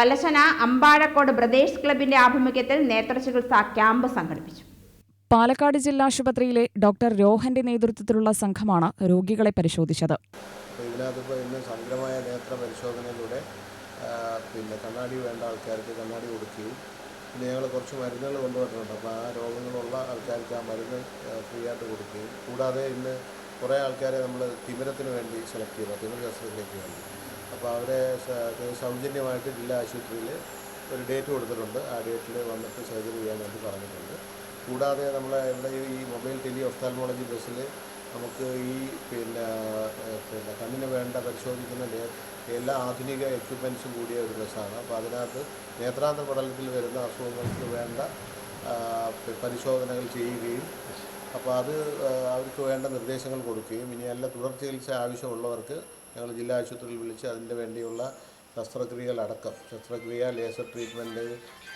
പലശന Ambazhakode brothers ക്ലബിന്റെ ആഭിമുഖ്യത്തിൽ നേത്രചികിത്സാ camp സംഘടിപ്പിച്ചു. പാലക്കാട് ജില്ലാ ആശുപത്രിയിലെ ഡോക്ടർ രോഹന്റെ നേതൃത്വത്തിലുള്ള സംഘമാണ് രോഗികളെ പരിശോധിച്ചത്. അപ്പോൾ ഇതിനകത്തിപ്പോൾ ഇന്ന് സമഗ്രമായ നേത്ര പരിശോധനയിലൂടെ പിന്നെ കണ്ണാടി വേണ്ട ആൾക്കാർക്ക് കണ്ണാടി കൊടുക്കുകയും പിന്നെ ഞങ്ങൾ കുറച്ച് മരുന്നുകൾ കൊണ്ടുവന്നിട്ടുണ്ട്. അപ്പോൾ ആ രോഗങ്ങളുള്ള ആൾക്കാർക്ക് ആ മരുന്ന് ഫ്രീ ആയിട്ട് കൊടുക്കുകയും കൂടാതെ ഇന്ന് കുറേ ആൾക്കാരെ നമ്മൾ തിമിരത്തിന് വേണ്ടി സെലക്ട് ചെയ്തു. തിമിര ശസ്ത്രക്രിയയ്ക്ക് വേണ്ടി. അപ്പോൾ അവരെ സൗജന്യമായിട്ട് ജില്ലാ ആശുപത്രിയിൽ ഒരു ഡേറ്റ് കൊടുത്തിട്ടുണ്ട്. ആ ഡേറ്റിൽ വന്നിട്ട് സർജറി ചെയ്യാൻ പറഞ്ഞിട്ടുണ്ട്. കൂടാതെ നമ്മളെ ഇവിടെ ഈ മൊബൈൽ ടെലി ഒഫ്താൽമോളജി ബസ്സിൽ നമുക്ക് ഈ പിന്നെ പിന്നെ കണ്ണിന് വേണ്ട പരിശോധിക്കുന്ന എല്ലാ ആധുനിക എക്യുപ്മെൻസും കൂടിയ ഒരു ബസ്സാണ്. അപ്പോൾ അതിനകത്ത് നേത്രാന്ത പടലത്തിൽ വരുന്ന അസുഖങ്ങൾക്ക് വേണ്ട പരിശോധനകൾ ചെയ്യുകയും അപ്പോൾ അത് അവർക്ക് വേണ്ട നിർദ്ദേശങ്ങൾ കൊടുക്കുകയും ഇനി നല്ല തുടർ ചികിത്സ ആവശ്യമുള്ളവർക്ക് ഞങ്ങൾ ജില്ലാ ആശുപത്രിയിൽ വിളിച്ച് അതിന്റെ വേണ്ടിയുള്ള ശസ്ത്രക്രിയകളടക്കം ശസ്ത്രക്രിയ ലേസർ ട്രീറ്റ്മെന്റ്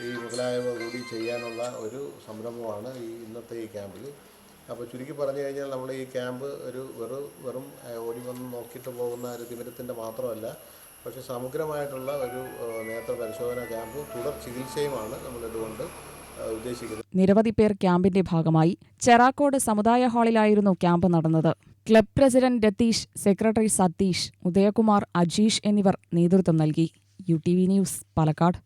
ഈ മുതലായവ കൂടി ചെയ്യാനുള്ള ഒരു സംരംഭമാണ് ഈ ഇന്നത്തെ ഈ ക്യാമ്പിൽ അപ്പോൾ ചുരുക്കി പറഞ്ഞു കഴിഞ്ഞാൽ നമ്മൾ ഈ ക്യാമ്പ് ഒരു വെറും വെറും ഓടി വന്ന് നോക്കിയിട്ട് പോകുന്ന ഒരു തിമിരത്തിന്റെ മാത്രമല്ല പക്ഷെ സമഗ്രമായിട്ടുള്ള ഒരു നേത്ര പരിശോധന ക്യാമ്പ് തുടർ ചികിത്സയുമാണ് നമ്മളിതുകൊണ്ട് ഉദ്ദേശിക്കുന്നത്. നിരവധി പേർ ക്യാമ്പിന്റെ ഭാഗമായി ചെറാക്കോട് സമുദായ ഹാളിലായിരുന്നു ക്യാമ്പ് നടന്നത്. Club president Ratheesh secretary Satheesh Udayakumar Ajeesh എന്നിവർ നേതൃത്വം നൽകി. U T V news Palakkad.